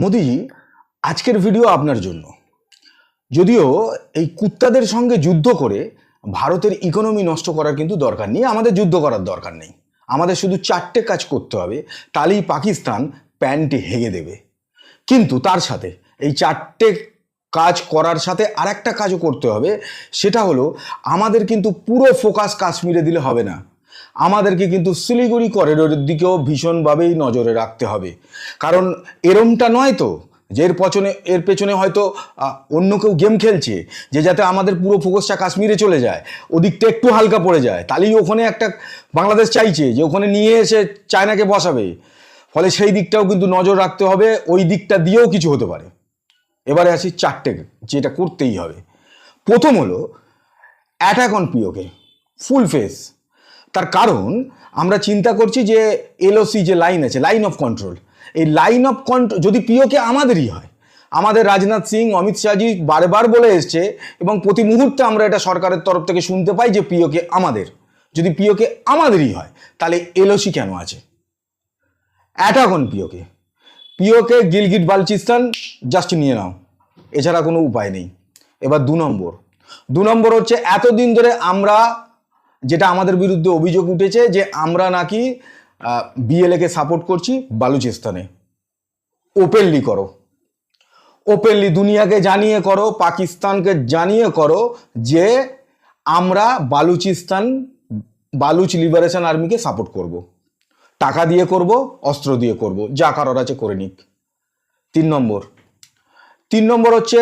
মোদিজি, আজকের ভিডিও আপনার জন্য। যদিও এই কুত্তাদের সঙ্গে যুদ্ধ করে ভারতের ইকোনমি নষ্ট করার কিন্তু দরকার নেই, আমাদের যুদ্ধ করার দরকার নেই। আমাদের শুধু চারটে কাজ করতে হবে, তাহলেই পাকিস্তান প্যান্টে হেগে দেবে। কিন্তু তার সাথে, এই চারটে কাজ করার সাথে আরেকটা কাজও করতে হবে, সেটা হলো আমাদের কিন্তু পুরো ফোকাস কাশ্মীরে দিলে হবে না। আমাদেরকে কিন্তু শিলিগুড়ি করিডোরের দিকেও ভীষণভাবেই নজরে রাখতে হবে। কারণ এরমটা নয় তো, যে এর পছনে, এর পেছনে হয়তো অন্য কেউ গেম খেলছে, যে যাতে আমাদের পুরো ফোকাসটা কাশ্মীরে চলে যায়, ওদিকটা একটু হালকা পড়ে যায়। তাহলেই ওখানে একটা বাংলাদেশ চাইছে যে ওখানে নিয়ে এসে চায়নাকে বসাবে। ফলে সেই দিকটাও কিন্তু নজর রাখতে হবে, ওই দিকটা দিয়েও কিছু হতে পারে। এবারে আসি চারটে, যেটা করতেই হবে। প্রথম হলো attack on PoK full face তার কারণ আমরা চিন্তা করছি যে এলওসি যে লাইন আছে লাইন অফ কন্ট্রোল এই লাইন অফ কন্ট্রোল যদি পিওকে আমাদেরই হয়, আমাদের রাজনাথ সিং, অমিত শাহজি বারবার বলে এসছে এবং প্রতি মুহূর্তে আমরা এটা সরকারের তরফ থেকে শুনতে পাই যে পিওকে আমাদের, যদি পিওকে আমাদেরই হয়, তাহলে এলওসি কেন আছে? Attack on PoK PoK Gilgit Balochistan just নিয়ে নাও, এছাড়া কোনো উপায় নেই। এবার দু নম্বর। দু নম্বর হচ্ছে, এতদিন ধরে আমরা যেটা আমাদের বিরুদ্ধে অভিযোগ উঠেছে যে আমরা নাকি বিএলএকে সাপোর্ট করছি বালুচিস্তানে। ওপেনলি করো। ওপেনলি দুনিয়াকে জানিয়ে করো, পাকিস্তানকে জানিয়ে করো যে আমরা বালুচিস্তান, বালুচ লিবারেশন আর্মিকে সাপোর্ট করব। টাকা দিয়ে করব, অস্ত্র দিয়ে করব, যা কারোর আছে করে নিক। তিন নম্বর। তিন নম্বর হচ্ছে,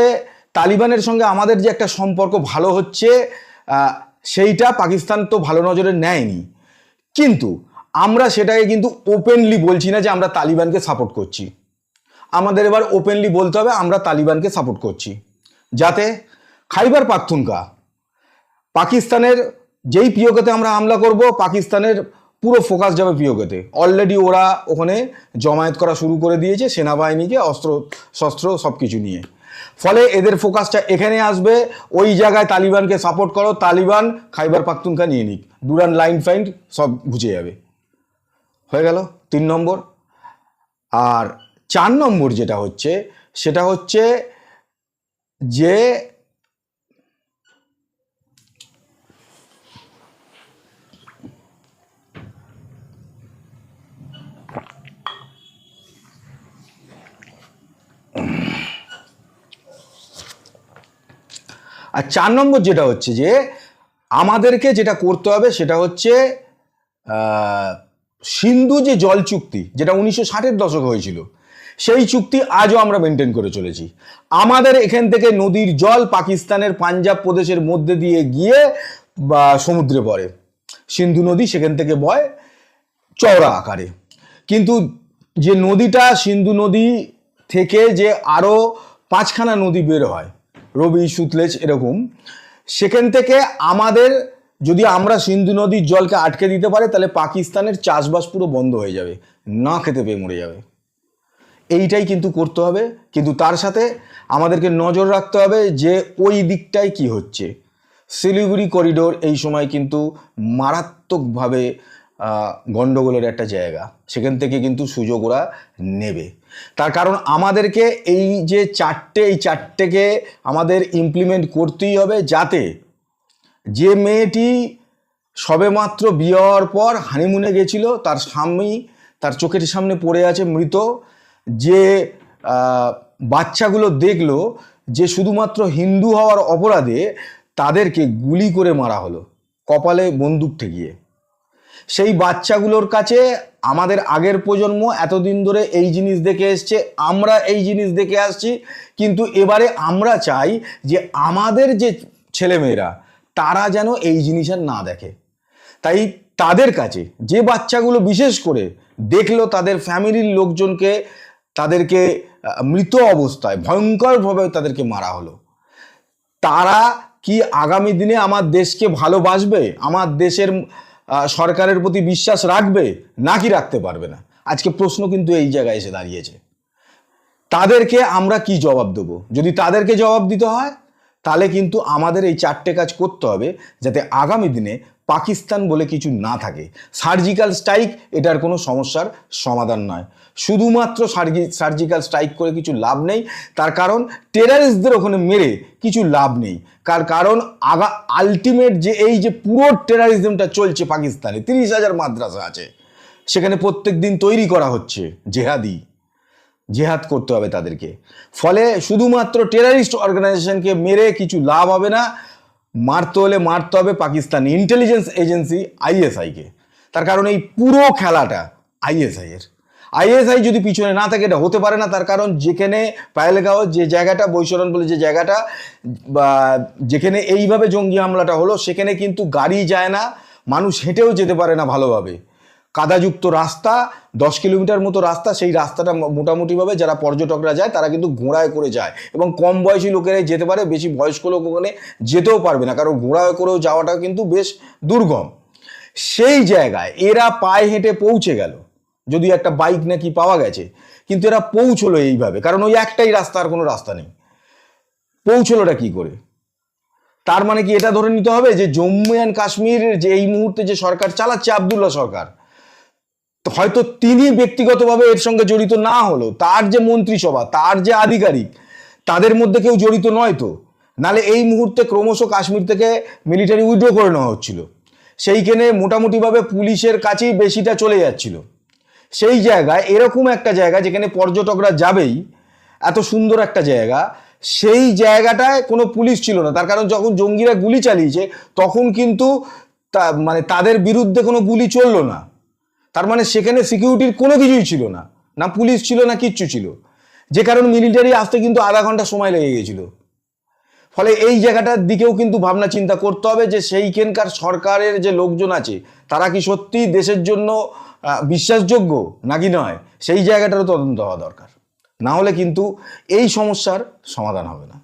তালিবানের সঙ্গে আমাদের যে একটা সম্পর্ক ভালো হচ্ছে সেইটা পাকিস্তান তো ভালো নজরে নেয়নি। কিন্তু আমরা সেটাকে কিন্তু ওপেনলি বলছি না যে আমরা তালিবানকে সাপোর্ট করছি। আমাদের এবার ওপেনলি বলতে হবে আমরা তালিবানকে সাপোর্ট করছি। যাতে খাইবার পাখতুনকা পাকিস্তানের যেই পিওকেতে আমরা হামলা করব, পাকিস্তানের পুরো ফোকাস যাবে পিওকেতে। অলরেডি ওরা ওখানে জমায়েত করা শুরু করে দিয়েছে সেনাবাহিনীকে, অস্ত্র, শস্ত্র সব কিছু নিয়ে। ফলে এদের ফোকাসটা এখানে আসবে। ওই জায়গায় তালিবানকে সাপোর্ট করো, তালিবান খাইবার পাখতুনখা নিয়ে নিক। দুরান লাইন ফাইন সব বুঝে যাবে। হয়ে গেল তিন নম্বর। আর চার নম্বর যেটা হচ্ছে, সেটা হচ্ছে যে আর চার নম্বর যেটা হচ্ছে যে আমাদেরকে যেটা করতে হবে সেটা হচ্ছে সিন্ধু যে জল চুক্তি, যেটা উনিশশো ষাটের দশকে হয়েছিল, সেই চুক্তি আজও আমরা মেনটেন করে চলেছি। আমাদের এখান থেকে নদীর জল পাকিস্তানের পাঞ্জাব প্রদেশের মধ্যে দিয়ে গিয়ে, বা সমুদ্রে পড়ে। সিন্ধু নদী সেখান থেকে বয় চওড়া আকারে। কিন্তু যে নদীটা, সিন্ধু নদী থেকে যে আরও পাঁচখানা নদী বের হয় রবি সুতলেজ এরকম। সেখান থেকে আমাদের যদি আমরা সিন্ধু নদীর জলকে আটকে দিতে পারে তাহলে পাকিস্তানের চাষবাস পুরো বন্ধ হয়ে যাবে। না খেতে পেয়ে মরে যাবে। এইটাই কিন্তু করতে হবে। কিন্তু তার সাথে আমাদেরকে নজর রাখতে হবে যে ওই দিকটায় কি হচ্ছে। শিলিগুড়ি করিডোর এই সময় কিন্তু মারাত্মকভাবে আহ, গন্ডগোলের একটা জায়গা। সেখান থেকে কিন্তু সুযোগ ওরা নেবে। তার কারণ আমাদেরকে এই যে চারটে, এই চারটেকে আমাদের ইমপ্লিমেন্ট করতেই হবে যাতে যে মেয়েটি সবেমাত্র বিয়ে হওয়ার পর হানিমুনে গেছিল, তার স্বামী তার চোখের সামনে পড়ে আছে মৃত, যে বাচ্চাগুলো দেখল যে শুধুমাত্র হিন্দু হওয়ার অপরাধে তাদেরকে গুলি করে মারা হলো, কপালে বন্দুক ঠেকিয়ে। সেই বাচ্চাগুলোর কাছে আমাদের আগের প্রজন্ম এতদিন ধরে এই জিনিস দেখে এসছে, আমরা এই জিনিস দেখে আসছি। কিন্তু এবারে আমরা চাই যে আমাদের যে ছেলেমেয়েরা, তারা যেন এই জিনিস আর না দেখে। তাই তাদের কাছে, যে বাচ্চাগুলো বিশেষ করে দেখল তাদের ফ্যামিলির লোকজনকে, তাদেরকে মৃত অবস্থায়, ভয়ঙ্করভাবে তাদেরকে মারা হলো। তারা কি আগামী দিনে আমার দেশকে ভালোবাসবে? আমার দেশের সরকারের প্রতি বিশ্বাস রাখবে নাকি রাখতে পারবে না? আজকে প্রশ্ন কিন্তু এই জায়গায় এসে দাঁড়িয়েছে। তাদেরকে আমরা কি জবাব দেবো? যদি তাদেরকে জবাব দিতে হয় তাহলে কিন্তু আমাদের এই চারটে কাজ করতে হবে যাতে আগামী দিনে পাকিস্তান বলে কিছু না থাকে। সার্জিক্যাল স্ট্রাইক এটার কোনো সমস্যার সমাধান নয়। শুধুমাত্র সার্জিক্যাল স্ট্রাইক করে কিছু লাভ নেই, তার কারণ টেরারিস্টদের ওখানে মেরে কিছু লাভ নেই। কার কারণ আগা আলটিমেট যে এই যে পুরো টেরারিজমটা চলছে পাকিস্তানে, তিরিশ হাজার মাদ্রাসা আছে, সেখানে প্রত্যেক দিন তৈরি করা হচ্ছে জেহাদি। জেহাদ করতে হবে তাদেরকে। ফলে শুধুমাত্র টেরারিস্ট অর্গানাইজেশনকে মেরে কিছু লাভ হবে না, মারতে হলে মারতে হবে পাকিস্তান ইন্টেলিজেন্স এজেন্সি আইএসআইকে তার কারণ এই পুরো খেলাটা আইএসআই এর। আইএসআই যদি পিছনে না থাকে, এটা হতে পারে না। তার কারণ যেখানে পায়েলগাঁও যে জায়গাটা, বৈশরণ বলে যে জায়গাটা, বা যেখানে এইভাবে জঙ্গি হামলাটা হলো, সেখানে কিন্তু গাড়ি যায় না, মানুষ হেঁটেও যেতে পারে না ভালোভাবে। কাদাযুক্ত রাস্তা, দশ কিলোমিটার মতো রাস্তা, সেই রাস্তাটা মোটামুটিভাবে যারা পর্যটকরা যায়, তারা কিন্তু ঘোড়ায় করে যায়। এবং কম বয়সী লোকেরাই যেতে পারে, বেশি বয়স্ক লোক ওখানে যেতেও পারবে না। কারণ ঘোড়ায় করেও যাওয়াটা কিন্তু বেশ দুর্গম। সেই জায়গায় এরা পায়ে হেঁটে পৌঁছে গেল। যদি একটা বাইক নাকি পাওয়া গেছে, কিন্তু এরা পৌঁছলো এইভাবে। কারণ ওই একটাই রাস্তা, আর কোনো রাস্তা নেই। পৌঁছলোটা কি করে? তার মানে কি এটা ধরে নিতে হবে যে জম্মু অ্যান্ড কাশ্মীর যে এই মুহূর্তে যে সরকার চালাচ্ছে, আবদুল্লাহ সরকার হয়তো তিনি ব্যক্তিগতভাবে এর সঙ্গে জড়িত না হলো তার যে মন্ত্রিসভা, তার যে আধিকারিক, তাদের মধ্যে কেউ জড়িত নয় তো। নালে এই মুহূর্তে ক্রমশ কাশ্মীর থেকে মিলিটারি উইড্রো করে নেওয়া হচ্ছিল। সেইখানে মোটামুটিভাবে পুলিশের কাছেই বেশিটা চলে যাচ্ছিল। সেই জায়গায়, এরকম একটা জায়গা যেখানে পর্যটকরা যাবেই, এত সুন্দর একটা জায়গা, সেই জায়গাটায় কোনো পুলিশ ছিল না। তার কারণ যখন জঙ্গিরা গুলি চালিয়েছে, তখন কিন্তু মানে তাদের বিরুদ্ধে কোনো গুলি চলল না। তার মানে সেখানে সিকিউরিটির কোনো কিছুই ছিল না। না পুলিশ ছিল, না কিচ্ছু ছিল। যে কারণে মিলিটারি আসতে কিন্তু আধা ঘণ্টা সময় লেগে গেছিল। ফলে এই জায়গাটার দিকেও কিন্তু ভাবনা চিন্তা করতে হবে যে সেইখানকার সরকারের যে লোকজন আছে, তারা কি সত্যি দেশের জন্য বিশ্বাসযোগ্য নাকি নয়? সেই জায়গাটারও তদন্ত হওয়া দরকার। না হলে কিন্তু এই সমস্যার সমাধান হবে না।